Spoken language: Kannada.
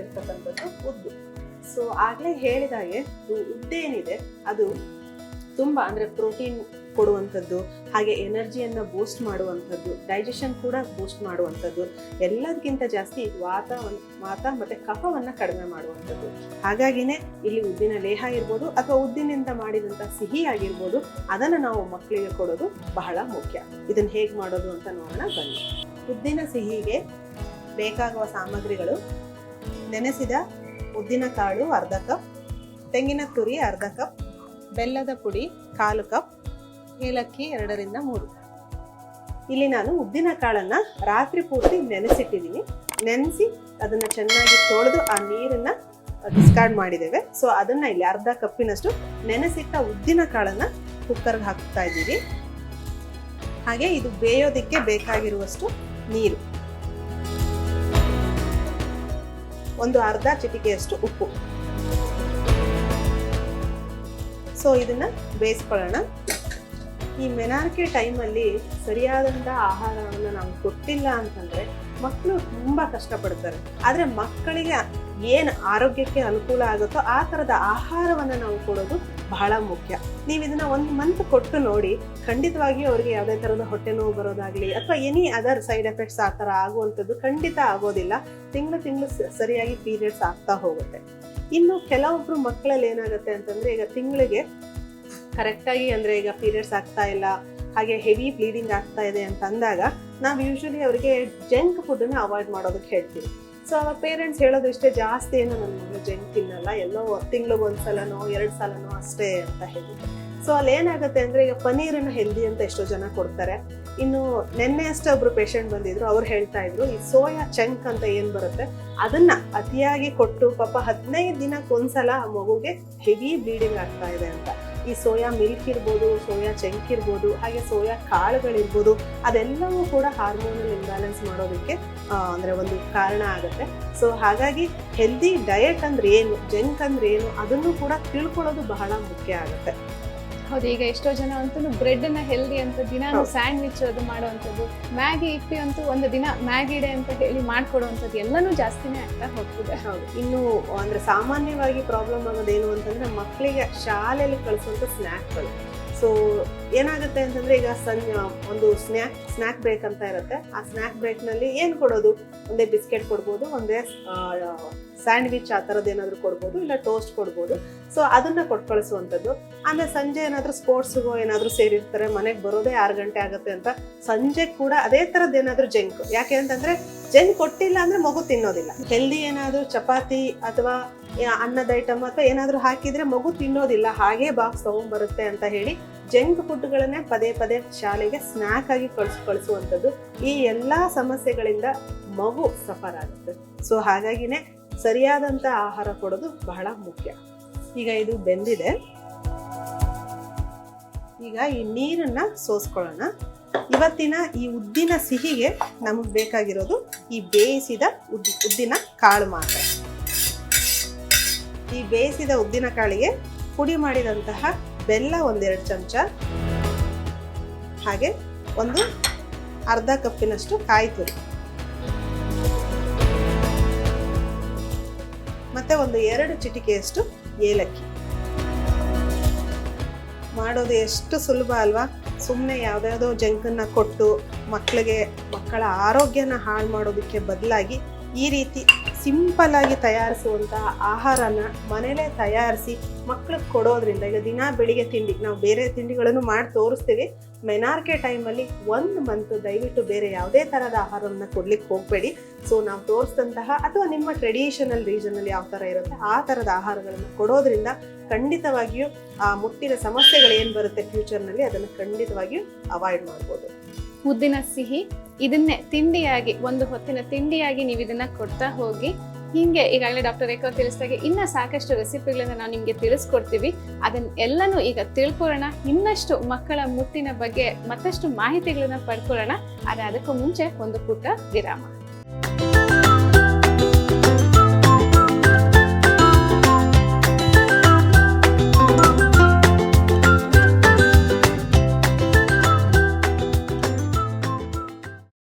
ಇಟ್ಕೊಂಡಿರ್ತಕ್ಕಂಥದ್ದು ಉದ್ದು. ಸೊ ಆಗಲೇ ಹೇಳಿದಾಗೆ ಉದ್ದೇನಿದೆ, ಅದು ತುಂಬಾ ಅಂದ್ರೆ ಪ್ರೋಟೀನ್ ಕೊಡುವಂಥದ್ದು, ಹಾಗೆ ಎನರ್ಜಿಯನ್ನ ಬೂಸ್ಟ್ ಮಾಡುವಂಥದ್ದು ಡೈಜೆಷನ್ ಕೂಡ ಬೂಸ್ಟ್ ಮಾಡುವಂಥದ್ದು ಎಲ್ಲದಕ್ಕಿಂತ ಜಾಸ್ತಿ ವಾತ ವಾತ ಮತ್ತು ಕಫವನ್ನ ಕಡಿಮೆ ಮಾಡುವಂಥದ್ದು. ಹಾಗಾಗಿನೇ ಇಲ್ಲಿ ಉದ್ದಿನ ಲೇಹ ಇರ್ಬೋದು ಅಥವಾ ಉದ್ದಿನಿಂದ ಮಾಡಿದಂಥ ಸಿಹಿ ಆಗಿರ್ಬೋದು, ಅದನ್ನ ನಾವು ಮಕ್ಕಳಿಗೆ ಕೊಡೋದು ಬಹಳ ಮುಖ್ಯ. ಇದನ್ನು ಹೇಗೆ ಮಾಡೋದು ಅಂತ ನೋಡೋಣ, ಬನ್ನಿ. ಉದ್ದಿನ ಸಿಹಿಗೆ ಬೇಕಾಗುವ ಸಾಮಗ್ರಿಗಳು ನೆನೆಸಿದ ಉದ್ದಿನ ಕಾಳು ಅರ್ಧ ಕಪ್ ತೆಂಗಿನ ತುರಿ ಅರ್ಧ ಕಪ್ ಬೆಲ್ಲದ ಪುಡಿ ಕಾಲು ಕಪ್ ಏಲಕ್ಕಿ ಎರಡರಿಂದ ಮೂರು ಇಲ್ಲಿ ನಾನು ಉದ್ದಿನ ಕಾಳನ್ನು ರಾತ್ರಿ ಪೂರ್ತಿ ನೆನೆಸಿಟ್ಟಿದ್ದೀನಿ ನೆನೆಸಿ ಅದನ್ನು ಚೆನ್ನಾಗಿ ತೊಳೆದು ಆ ನೀರನ್ನು ಡಿಸ್ಕಾರ್ಡ್ ಮಾಡಿದ್ದೇವೆ. ಸೊ ಅದನ್ನು ಇಲ್ಲಿ ಅರ್ಧ ಕಪ್ಪಿನಷ್ಟು ನೆನೆಸಿಟ್ಟ ಉದ್ದಿನ ಕಾಳನ್ನು ಕುಕ್ಕರ್ಗೆ ಹಾಕ್ತಾ ಇದ್ದೀವಿ. ಹಾಗೆ ಇದು ಬೇಯೋದಕ್ಕೆ ಬೇಕಾಗಿರುವಷ್ಟು ನೀರು. ಒಂದು ಅರ್ಧ ಚಿಟಿಕೆಯಷ್ಟು ಉಪ್ಪು. ಸೊ ಇದನ್ನ ಬೇಯಿಸ್ಕೊಳ್ಳೋಣ. ಈ ಮೆನಾರಿಕೆ ಟೈಮಲ್ಲಿ ಸರಿಯಾದಂಥ ಆಹಾರವನ್ನು ನಾವು ಕೊಟ್ಟಿಲ್ಲ ಅಂತಂದ್ರೆ ಮಕ್ಕಳು ತುಂಬಾ ಕಷ್ಟಪಡ್ತಾರೆ. ಆದ್ರೆ ಮಕ್ಕಳಿಗೆ ಏನು ಆರೋಗ್ಯಕ್ಕೆ ಅನುಕೂಲ ಆಗುತ್ತೋ ಆ ಥರದ ಆಹಾರವನ್ನು ನಾವು ಕೊಡೋದು ಬಹಳ ಮುಖ್ಯ. ನೀವು ಇದನ್ನ ಒಂದು ಮಂತ್ ಕೊಟ್ಟು ನೋಡಿ, ಖಂಡಿತವಾಗಿ ಅವ್ರಿಗೆ ಯಾವುದೇ ಥರದ ಹೊಟ್ಟೆ ನೋವು ಬರೋದಾಗ್ಲಿ ಅಥವಾ ಎನಿ ಅದರ್ ಸೈಡ್ ಎಫೆಕ್ಟ್ಸ್ ಆ ಥರ ಆಗುವಂಥದ್ದು ಖಂಡಿತ ಆಗೋದಿಲ್ಲ. ತಿಂಗಳು ತಿಂಗಳು ಸರಿಯಾಗಿ ಪೀರಿಯಡ್ಸ್ ಆಗ್ತಾ ಹೋಗುತ್ತೆ. ಇನ್ನು ಕೆಲವೊಬ್ರು ಮಕ್ಕಳಲ್ಲಿ ಏನಾಗುತ್ತೆ ಅಂತಂದ್ರೆ, ಈಗ ತಿಂಗಳಿಗೆ ಕರೆಕ್ಟಾಗಿ ಅಂದ್ರೆ ಈಗ ಪೀರಿಯಡ್ಸ್ ಆಗ್ತಾ ಇಲ್ಲ, ಹಾಗೆ ಹೆವಿ ಬ್ಲೀಡಿಂಗ್ ಆಗ್ತಾ ಇದೆ ಅಂತ ಅಂದಾಗ, ನಾವು ಯೂಶ್ವಲಿ ಅವರಿಗೆ ಜಂಕ್ ಫುಡ್ಡನ್ನು ಅವಾಯ್ಡ್ ಮಾಡೋದಕ್ಕೆ ಹೇಳ್ತೀವಿ. ಸೊ ಅವಾಗ ಪೇರೆಂಟ್ಸ್ ಹೇಳೋದು ಇಷ್ಟೇ ಜಾಸ್ತಿ ಏನೋ ನನ್ನ ಮಗಳು ಜಂಕ್ ತಿನ್ನಲ್ಲ ಎಲ್ಲೋ ತಿಂಗ್ಳಿಗೆ ಒಂದ್ಸಲನೋ ಎರಡು ಸಲನೋ ಅಷ್ಟೇ ಅಂತ ಹೇಳಿದ್ರು ಸೊ ಅಲ್ಲಿ ಏನಾಗುತ್ತೆ ಅಂದ್ರೆ ಈಗ ಪನೀರನ್ನು ಹೆಲ್ದಿ ಅಂತ ಎಷ್ಟೋ ಜನ ಕೊಡ್ತಾರೆ. ಇನ್ನು ನಿನ್ನೆ ಅಷ್ಟೇ ಒಬ್ರು ಪೇಷಂಟ್ ಬಂದಿದ್ರು, ಅವ್ರು ಹೇಳ್ತಾ ಇದ್ರು, ಈ ಸೋಯಾ ಚಂಕ್ ಅಂತ ಏನು ಬರುತ್ತೆ? ಅದನ್ನ ಅತಿಯಾಗಿ ಕೊಟ್ಟು ಪಾಪ ಹದಿನೈದು ದಿನಕ್ಕೊಂದ್ಸಲ ಆ ಮಗುಗೆ ಹೆವಿ ಬ್ಲೀಡಿಂಗ್ ಆಗ್ತಾ ಇದೆ ಅಂತ. ಈ ಸೋಯಾ ಮಿಲ್ಕ್ ಇರ್ಬೋದು, ಸೋಯಾ ಚೆಂಕ್ ಇರ್ಬೋದು, ಹಾಗೆ ಸೋಯಾ ಕಾಳುಗಳಿರ್ಬೋದು, ಅದೆಲ್ಲವೂ ಕೂಡ ಹಾರ್ಮೋನಲ್ ಇಂಬ್ಯಾಲೆನ್ಸ್ ಮಾಡೋದಕ್ಕೆ ಅಂದರೆ ಒಂದು ಕಾರಣ ಆಗುತ್ತೆ. ಸೊ ಹಾಗಾಗಿ ಹೆಲ್ದಿ ಡಯಟ್ ಅಂದ್ರೆ ಏನು ಜಂಕ್ ಅಂದ್ರೆ ಏನು, ಅದನ್ನು ಕೂಡ ತಿಳ್ಕೊಳ್ಳೋದು ಬಹಳ ಮುಖ್ಯ ಆಗುತ್ತೆ. ಹೌದು ಈಗ ಎಷ್ಟೋ ಜನ ಅಂತೂ ಬ್ರೆಡ್ ಅನ್ನ ಹೆಲ್ದಿ ಅಂತ ದಿನ. ಸ್ಯಾಂಡ್ವಿಚ್ ಅದು ಮಾಡುವಂಥದ್ದು. ಮ್ಯಾಗಿ ಇಪ್ಪಿ ಅಂತೂ ಒಂದು ದಿನ ಮ್ಯಾಗಿ ಡೇ ಅಂತ ಹೇಳಿ ಮಾಡ್ಕೊಡುವಂಥದ್ದು ಎಲ್ಲನೂ ಜಾಸ್ತಿನೇ ಆಗ್ತಾ ಹೋಗ್ತಿದೆ. ಹೌದು. ಇನ್ನು ಅಂದ್ರೆ ಸಾಮಾನ್ಯವಾಗಿ ಪ್ರಾಬ್ಲಮ್ ಆಗೋದೇನು ಅಂತಂದ್ರೆ ಮಕ್ಕಳಿಗೆ ಶಾಲೆಯಲ್ಲಿ ಕಳಿಸುವಂತ ಸ್ನ್ಯಾಕ್ಗಳು ಸೊ ಏನಾಗುತ್ತೆ ಅಂತಂದ್ರೆ ಈಗ ಸಂಜೆ ಒಂದು ಸ್ನ್ಯಾಕ್ ಸ್ನ್ಯಾಕ್ ಬ್ರೇಕ್ ಅಂತ ಇರುತ್ತೆ. ಆ ಸ್ನ್ಯಾಕ್ ಬ್ರೇಕ್ನಲ್ಲಿ ನಲ್ಲಿ ಏನ್ ಕೊಡೋದು? ಒಂದೇ ಬಿಸ್ಕೆಟ್ ಕೊಡ್ಬೋದು ಒಂದೇ ಸ್ಯಾಂಡ್ವಿಚ್ ಆ ಥರದ್ದು ಏನಾದರೂ ಕೊಡ್ಬೋದು ಇಲ್ಲ ಟೋಸ್ಟ್ ಕೊಡ್ಬೋದು. ಸೊ ಅದನ್ನು ಕೊಟ್ಟು ಕಳಿಸುವಂಥದ್ದು ಆಮೇಲೆ ಸಂಜೆ ಏನಾದರೂ ಸ್ಪೋರ್ಟ್ಸ್ಗೋ ಏನಾದರೂ ಸೇರಿರ್ತಾರೆ, ಮನೆಗೆ ಬರೋದೇ ಆರು ಗಂಟೆ ಆಗುತ್ತೆ ಅಂತ. ಸಂಜೆ ಕೂಡ ಅದೇ ಥರದ್ದು ಏನಾದರೂ ಜಂಕ್. ಯಾಕೆ ಅಂತಂದರೆ, ಜಂಕ್ ಕೊಟ್ಟಿಲ್ಲ ಅಂದರೆ ಮಗು ತಿನ್ನೋದಿಲ್ಲ. ಹೆಲ್ದಿ ಏನಾದರೂ ಚಪಾತಿ ಅಥವಾ ಅನ್ನದ ಐಟಮ್ ಅಥವಾ ಏನಾದರೂ ಹಾಕಿದರೆ ಮಗು ತಿನ್ನೋದಿಲ್ಲ. ಹಾಗೇ ಬಾಕ್ಸ್ ತೊಗೊಂಡ್ಬರುತ್ತೆ ಅಂತ ಹೇಳಿ ಜಂಕ್ ಫುಡ್ಗಳನ್ನೇ ಪದೇ ಪದೇ ಶಾಲೆಗೆ ಸ್ನ್ಯಾಕ್ ಆಗಿ ಕಳಿಸ್, ಕಳಿಸುವಂಥದ್ದು. ಈ ಎಲ್ಲ ಸಮಸ್ಯೆಗಳಿಂದ ಮಗು ಸಫರ್ ಆಗುತ್ತೆ. ಸೊ ಹಾಗಾಗಿನೇ ಸರಿಯಾದಂತ ಆಹಾರ ಕೊಡೋದು ಬಹಳ ಮುಖ್ಯ. ಈಗ ಇದು ಬೆಂದಿದೆ. ಈಗ ಈ ನೀರನ್ನ ಸೋಸ್ಕೊಳ್ಳೋಣ. ಇವತ್ತಿನ ಈ ಉದ್ದಿನ ಸಿಹಿಗೆ ನಮಗೆ ಬೇಕಾಗಿರೋದು ಈ ಬೇಯಿಸಿದ ಉದ್ದಿ, ಉದ್ದಿನ ಕಾಳು ಮಾತ್ರ. ಈ ಬೇಯಿಸಿದ ಉದ್ದಿನ ಕಾಳಿಗೆ ಪುಡಿ ಮಾಡಿದಂತಹ ಬೆಲ್ಲ ಒಂದೆರಡು ಚಮಚ. ಹಾಗೆ ಒಂದು ಅರ್ಧ ಕಪ್ಪಿನಷ್ಟು ಕಾಯಿ ತುರಿ. ಮತ್ತೆ ಒಂದು ಎರಡು ಚಿಟಿಕೆಯಷ್ಟು ಏಲಕ್ಕಿ. ಮಾಡೋದು ಎಷ್ಟು ಸುಲಭ ಅಲ್ವಾ? ಸುಮ್ಮನೆ ಯಾವುದ್ಯಾವುದೋ ಜಂಕನ್ನ ಕೊಟ್ಟು ಮಕ್ಕಳಿಗೆ ಮಕ್ಕಳ ಆರೋಗ್ಯನ ಹಾಳು ಮಾಡೋದಕ್ಕೆ ಬದಲಾಗಿ ಈ ರೀತಿ ಸಿಂಪಲ್ ಆಗಿ ತಯಾರಿಸುವಂತಹ ಆಹಾರನ ಮನೇಲೇ ತಯಾರಿಸಿ ಮಕ್ಳಿಗೆ ಕೊಡೋದ್ರಿಂದ ಈಗ ದಿನ ಬೆಳಿಗ್ಗೆ ತಿಂಡಿ, ನಾವು ಬೇರೆ ತಿಂಡಿಗಳನ್ನು ಮಾಡಿ ತೋರಿಸ್ತೀವಿ. ಮೆನಾರ್ಕೆ ಟೈಮಲ್ಲಿ ಒಂದು ಮಂತ್ ದಯವಿಟ್ಟು ಬೇರೆ ಯಾವುದೇ ಥರದ ಆಹಾರವನ್ನು ಕೊಡ್ಲಿಕ್ಕೆ ಹೋಗಬೇಡಿ. ಸೊ ನಾವು ತೋರಿಸಿದಂತಹ ಅಥವಾ ನಿಮ್ಮ ಟ್ರೆಡಿಷನಲ್ ರೀಜನಲ್ಲಿ ಯಾವ ಥರ ಇರುತ್ತೆ, ಆ ಥರದ ಆಹಾರಗಳನ್ನು ಕೊಡೋದ್ರಿಂದ ಖಂಡಿತವಾಗಿಯೂ ಆ ಮುಟ್ಟಿನ ಸಮಸ್ಯೆಗಳು ಏನು ಬರುತ್ತೆ ಫ್ಯೂಚರ್ನಲ್ಲಿ ಅದನ್ನು ಖಂಡಿತವಾಗಿಯೂ ಅವಾಯ್ಡ್ ಮಾಡ್ಬೋದು. ಉದ್ದಿನ ಸಿಹಿ, ಇದನ್ನೇ ತಿಂಡಿಯಾಗಿ, ಒಂದು ಹೊತ್ತಿನ ತಿಂಡಿಯಾಗಿ ನೀವು ಇದನ್ನ ಕೊಡ್ತಾ ಹೋಗಿ ಹಿಂಗೆ ಈಗಾಗಲೇ ಡಾಕ್ಟರ್ ರೇಖಾ ತಿಳಿಸಿದಾಗೆ ಇನ್ನ ಸಾಕಷ್ಟು ರೆಸಿಪಿಗಳನ್ನ ನಾವು ನಿಮಗೆ ತಿಳಿಸ್ಕೊಡ್ತೀವಿ. ಅದನ್ನ ಎಲ್ಲನೂ ಈಗ ತಿಳ್ಕೊಳ್ಳೋಣ. ಇನ್ನಷ್ಟು ಮಕ್ಕಳ ಮುಟ್ಟಿನ ಬಗ್ಗೆ ಮತ್ತಷ್ಟು ಮಾಹಿತಿಗಳನ್ನ ಪಡ್ಕೊಳ್ಳೋಣ. ಆದ್ರೆ ಅದಕ್ಕೂ ಮುಂಚೆ ಒಂದು ಪುಟ್ಟ ವಿರಾಮ.